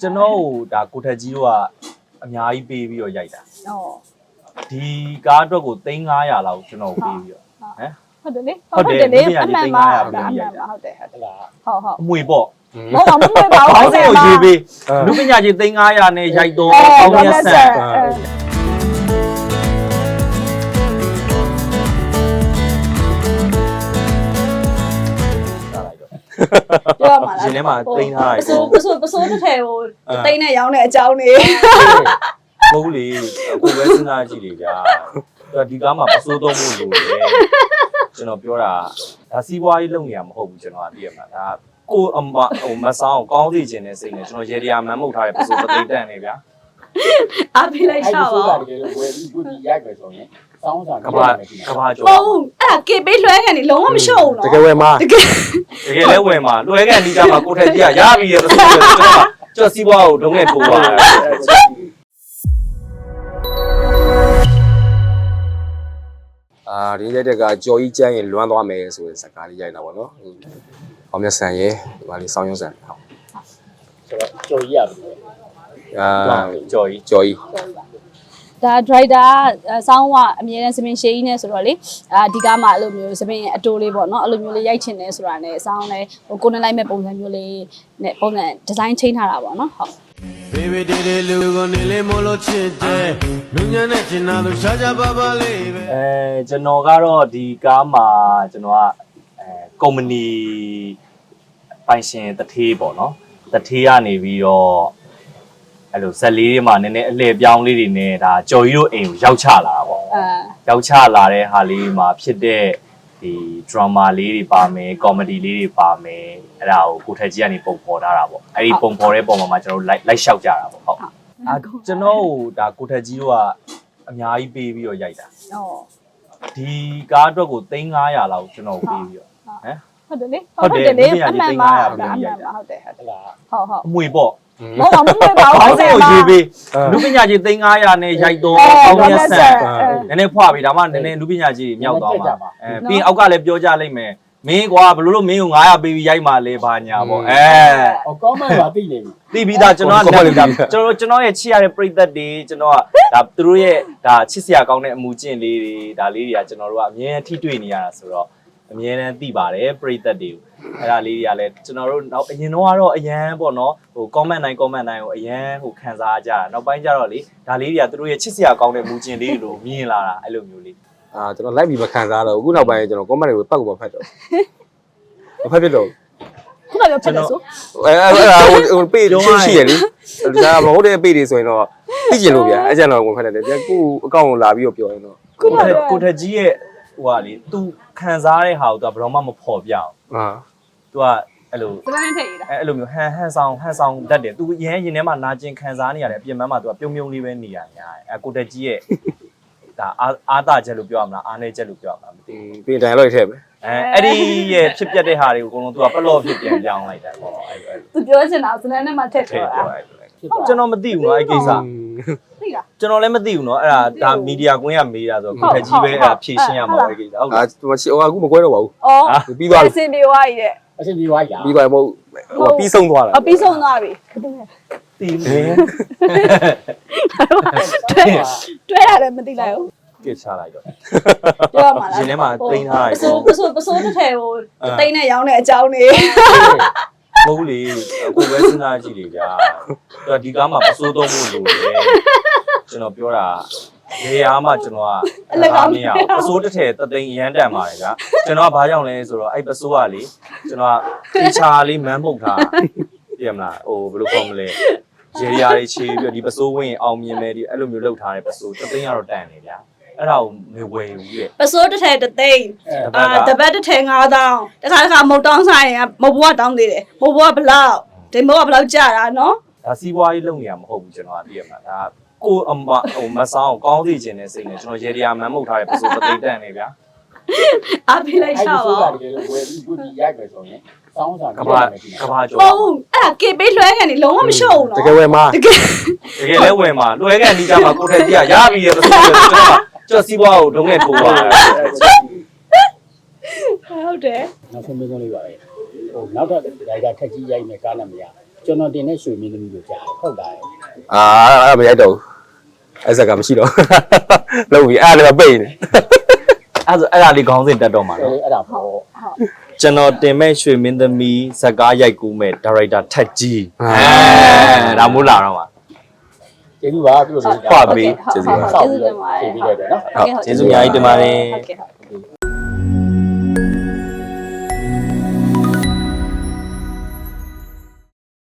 ကျွန်တော်တို့ဒါကိုထက်ကြီးတို့ကအများကြီးပေးပြီးတော့ရိုက်တာဟောဒီကားအတွက်ကို3500လောက်ကျွန်တော်ပေးပြီးတော့ဟမ်ဟုတ်တယ်လေဟုတ်တယ်လေဒီနေ့အမှန်ဒီပါသိန်းဟုတ်တယ်500အမှရိုန်က်တာပါဟုတ်တယ်ဟုတ်တယ်ဟလားဟုတ်ဟုတ်အမွေပေါ့မဟုတ်ပါဘူးမဟုတ်ပါဘူးခေါင်းစဉ်ကိုရေးပေးလူပညာကြီး3500နဲ့ရိုက်တော့ကောင်းရက်ဆန်လာလိုက် တော့ပြောမှာလားရှင်ထဲမှာတိန်းထားပလိုက်စိုးပစိုးပစိုးတစ်ထည်ကိုတိန်းနဲ့ရောင်းတဲ့အကြောင်းတွေမဟုတ်လေအခုပဲစဉ်းစားကြည့်လေဗျာဒီကားမှာပစိုးသုံးဖို့လိုတယ်ကျွန်တော်ပြောတာဒါစီးပွားရေးလုပ်နေရမဟုတ်ဘူးကျွန်တော်ကသိရမှာဒါကိုအမဟိုမဆောင်းကောင်းစီခြင်းနဲ့စိတ်နဲ့ကျွန်တော်ရေဒီယာမန်မုတ်ထားတဲ့ပစိုးပသိမ့်တန်နေဗျာအားပေးလိုက်အဲ့ချဒီပါဆိုတာဦးတကယ်လို့ဝယ်ပြီးခုဒီရိုက်မယ်ဆိုရင် စောင်းစားကဘာကဘာကျော်ဟုတ်ဘူးအဲ့ဒါကေပေးလွှဲကန်နေလုံးဝမလျှော့ဘူးနော်တကယ်ဝယ်မှာတကယ်တကယ်လဲဝင်မှာလွယ်ကန်ဒီကြမှာကိုထက်ကြီးကရပြီရဲ့ပစိုးကျွန်တော်ကကျော်စီးပွားကိုဒုံးနဲ့ထိုးသွားတယ်အာဒီရိုက်တဲ့ကကြော်ကြီးကျန်းရင်လွမ်းသွားမယ်ဆိုတဲ့ဇာတ်ကားလေးရိုက်တာပေါ့နော်။အောင်မြတ်ဆန်ရဲ့ဒီမှာလေးစောင်းရုံးဆန်ဟုတ်ဆိုတော့ကြော်ကြီးရတယ်။အာကျော်ကြီးကြော်ကြီး ဒါ driver ဆောင်းကအမြဲတမ်းစပင်ရှေးကြီးနဲ့ဆိုတော့လေအာဒီကားမှာအဲ့လိုမျိုးစပင်အတိုးလေးပေါ့နော်အဲ့လိုမျိုးလေးရိုက်ချင်တယ်ဆိုတာနဲ့ဆောင်းလည်းဟိုကိုနေလိုက်မဲ့ပုံစံမျိုးလေးနဲ့ပုံစံဒီဇိုင်းချိန်ထားတာပေါ့နော်ဟုတ် Baby တေးတေးလူကိုနေလေးမလို့ချစ်တယ်လူညာနဲ့ချင်တာလို့ရှားရှားပါပါလေးပဲအဲကျွန်တော်ကတော့ဒီကားမှာကျွန်တော်ကအဲကုမ္ပဏီပိုင်ရှင်တထေးပေါ့နော်တထေးကနေပြီးတော့ အဲ့လိုဇက်လေးတွေမှာနည်းနည်းအလှည့်ပြောင်းလေးတွေနဲ့ဒါကြော်ကြီးတို့အိမ်ကိုရောက်ချလာတာပေါ့အာရောက်ချလာတဲ့ဟာလေးမှာဖြစ်တဲ့ဒီ drama လေးတွေပါမယ် comedy လေးတွေပါမယ်အဲ့ဒါကိုကိုထက်ကြီးကနေပုံဖော်ထားတာပေါ့အဲ့ဒီပုံဖော်တဲ့ပုံမှာမှကျွန်တော်တို့ like like လျှောက်ကြတာပေါ့ဟုတ်အာကျွန်တော်တို့ဒါကိုထက်ကြီးတို့ကအများကြီးပေးပြီးတော့ရိုက်တာဟောဒီကားအတွက်ကို3500လောက်ကျွန်တော်ပေးပြီးတော့ဟမ်ဟုတ်တယ်လေဟုတ်တယ်လေဒီနေရာအကြီးမှန်ပါသိန်းဟုတ်၅ရာတယ်အပေးမှန်ရိုက်တာပါဟုတ်တယ်ဟုတ်တယ်ဟလားဟုတ်ဟုတ်အမွေပေါ့ မဟုတ်ပါဘူးမဟုတ်ပါဘူးခေါင်းစဉ်ကိုရေးပေးအာလူပညာကြီး3500နဲ့ရိုက်တော့အဲကောင်းရက်ဆန်အဲနည်းနည်းဖွာပြီးဒါမှနည်းနည်းလူပညာကြီးမြောက်သွားမှာအဲပြီးရင်အောက်ကလည်းပြောကြလိုက်မယ်မင်းကွာဘလို့လို့မင်းကို900ပေးပြီးရိုက်မှလဲဘာညာပေါ့အဲဟောကောင်းမှန်ပါသိနေပြီ သိပြီးသားကျွန်တော်ကလည်းဒါကျွန်တော်ကျွန်တော်ရဲ့ချစ်ရတဲ့ပရိသတ်တွေကျွန်တော်ကဒါသူတို့ရဲ့ဒါချစ်စရာကောင်းတဲ့အမှုကျင့်လေးတွေဒါလေးတွေကကျွန်တော်တို့ကအမြဲထိတွေ့နေရတာဆိုတော့အမြဲတမ်းသိပါတယ်ပရိသတ်တွေကို အဲ့ဒါလေးတွေကလည်းကျွန်တော်တို့နောက်အရင်တော့ကတော့အရန်ပေါ့နော်ဟို comment တိုင်း comment တိုင်းကိုအရန်ဟိုခံစားကြတာနောက်ပိုင်းကျတော့လေဒါလေးတွေကသူတို့ရဲ့ချစ်စရာကောင်းတဲ့မူကျင်လေးတွေလို့မြင်လာတာအဲ့လိုမျိုးလေးအာကျွန်တော်လိုက်ပြီးမခံစားတော့ဘူးအခုနောက်ပိုင်းကျွန်တော် comment တွေကိုပတ်ကိုမဖတ်တော့မဖတ်ဖြစ်တော့ခုနကပြောဖြစ်တယ်ဆိုအဲအဲ့ဒါဟိုဟိုပေရှိရလေဒါမဟုတ်တဲ့ပေတွေဆိုရင်တော့သိကျင်လို့ဗျာအဲ့ကျန်တော့ဝင်ဖတ်တယ်ဗျာကိုအကောင့်ကိုလာပြီးတော့ပြောရင်တော့ခုနကကိုထက်ကြီးရဲ့ဟိုဟာလေ तू ခံစားတဲ့ဟာကို तू ဘယ်တော့မှမဖော်ပြအောင်အာ तू ကအဲ့လိုစပိုင်းထိတ်ရတာအဲအဲ့လိုမျိုးဟန်ဟန်ဆောင်ဟန်ဆောင်တတ်တယ်သူရဟရင်ထဲမှာနာကျင်ခံစားနေရတယ်အပြင်ဘက်မှာသူကပြုံးပြုံးလေးပဲနေရညာအဲကိုတက်ကြီးရဲ့ဒါအာအာသာချက်လို့ပြောရမလားအားနေချက်လို့ပြောရမလားမသိပြင်တိုင်လောက်ထည့်ပဲအဲအဲ့ဒီရဲ့ဖြစ်ပျက်တဲ့ဟာတွေကိုအကုန်လုံးသူကပလော့ဖြစ်ပြန်ပြောင်းလိုက်တာပေါ့အဲ့အဲ့သူပြောချင်တာစနန်းနဲ့မှထည့်ထည့်ပြောတာပြောလိုက်ကျွန်တော်မသိဘူးနော်အဲ့ကိစ္စ သိလား ကျွန်တော်လည်းမသိဘူးနော်အဲ့ဒါဒါမီဒီယာကွင်းကမေးတာဆိုကိုတက်ကြီးပဲအဲ့ဒါဖြည့်ရှင်းရမှာအဲ့ကိစ္စဟုတ်အာလားဒီမှာဟိုအခုမကွဲတော့ပါဘူးအော်ပြီးသွားပြီအစင်ပြေသွားပြီတဲ့အရှင်ဒီဝိုင်းလားပြီးသွားမဟုတ်ဟိုပြီးဆုံးသွားတာ အပြီးဆုံးသွားပြီသိတယ်တွဲရတယ်မသိလိုက်ဘူးကစ်ချလိုက်တော့ ပြောမှာလားရှင်ထဲမှာတိန်းထားလိုက်ပစိုးပစိုးပစိုးတစ်ထည်ကိုတိန်းနဲ့ရောင်းတဲ့အကြောင်းတွေ မဟုတ်လေအခုပဲစဉ်းစားကြည့်လေဗျာသူကဒီကားမှာပစိုးသုံးဖို့လိုတယ်ကျွန်တော်ပြောတာရေအားမှကျွန်တော်ကအလကားမရဘူးပစိုးတစ်ထည်တသိန်းရမ်းတန်ပါတယ်ဗျာကျွန်တော်ကဘာကြောင့်လဲဆိုတော့အဲ့ပစိုးကလေကျွန်တော်ကတေချာလေးမန်းပုတ်ထားပြရမလားဟိုဘယ်လိုခေါ်မလဲရေရာတွေချေပြီးတော့ဒီပစိုးဝင်အောင်မြင်မယ်ဒီအဲ့လိုမျိုးလုပ်ထားတဲ့ပစိုးတသိန်းကတော့တန်နေဗျာ အဲ့ဒါကိုမဝယ်ဘူးရဲ့ပစိုးတစ်ထည်တစ်သိန်းအဲအာတပတ်တစ်ထည်9000တခါတခါမုတ်တောင်းဆိုင်ရင်မဟုတ်ဘွားတောင်းသေးတယ်မဟုတ်ဘွားဘလောက်ဒီမဟုတ်ဘလောက်ကြာတာနော်ဒါစီးပွားရေးလုပ်နေရမဟုတ်ဘူးကျွန်တော်ကသိရမှာဒါကိုအမဟိုမဆောင်းကောင်းစီခြင်းနဲ့စိတ်နဲ့ကျွန်တော်ရေဒီယာမန်းမုတ်ထားတဲ့ပစိုးတသိန်းတန်နေဗျာအားပေးလိုက်အဲ့ချဒီပါဆိုတာဦးတကယ်လို့ဝယ်ပြီးခုဒီရိုက်မယ်ဆိုရင်စောင်းစားကဘာကဘာကျော်မဟုတ်ဘူးအဲ့ဒါကေပေးလွှဲကန်နေလုံးဝမလျှော့ဘူးတနော်ကယ်ဝယ်မှာတကယ်တကယ်လဲဝင်မှာလွယ်ကန်ဒီကြမှာကိုထက်ကြီးကရပြီရဲ့ပစိုးကျွန်တော် ကျော်စီးပွားကိုဒုံးနဲ့ထိုးသွားတယ်ဟုတ်တယ်နောက်ဆုံးမေးခွန်းလေးပါပဲဟိုနောက်တော့ဒါကခက်ကြီးရိုက်မယ်ကားလည်းမရကျွန်တော်တင်တဲ့ရွှေမင်းသမီးကိုကြားတယ်ဟုတ်တာလေအာအဲ့ဒါမရိုက်တော့ဘူးအဲ့ဇက်ကမရှိတော့လုံးပြီအဲ့ဒါလည်းပိတ်နေအဲ့ဒါအဲ့ဒါလေးခေါင်းစဉ်တက်တော့မှာအဲ့နော်အဲ့ဒါပေါ့ကျွန်တော်တင်မဲ့ရွှေမင်းသမီးဇက်ကားရိုက်ကူးမဲ့ဒါရိုက်တာထက်ကြီးအာအဲဒါမို့လာတော့မှာ ကျေးဇူးပါပြုလို့ခွာပေးကျေးဇူးပါကျေးဇူးတင်ပါတယ်ကျေးဇူးတင်ပါတယ်နော်ဟုတ်ကဲ့ဟုတ်ကျေးဇူးအများကြီးတင်ပါတယ်ဟုတ်ကဲ့ဟုတ်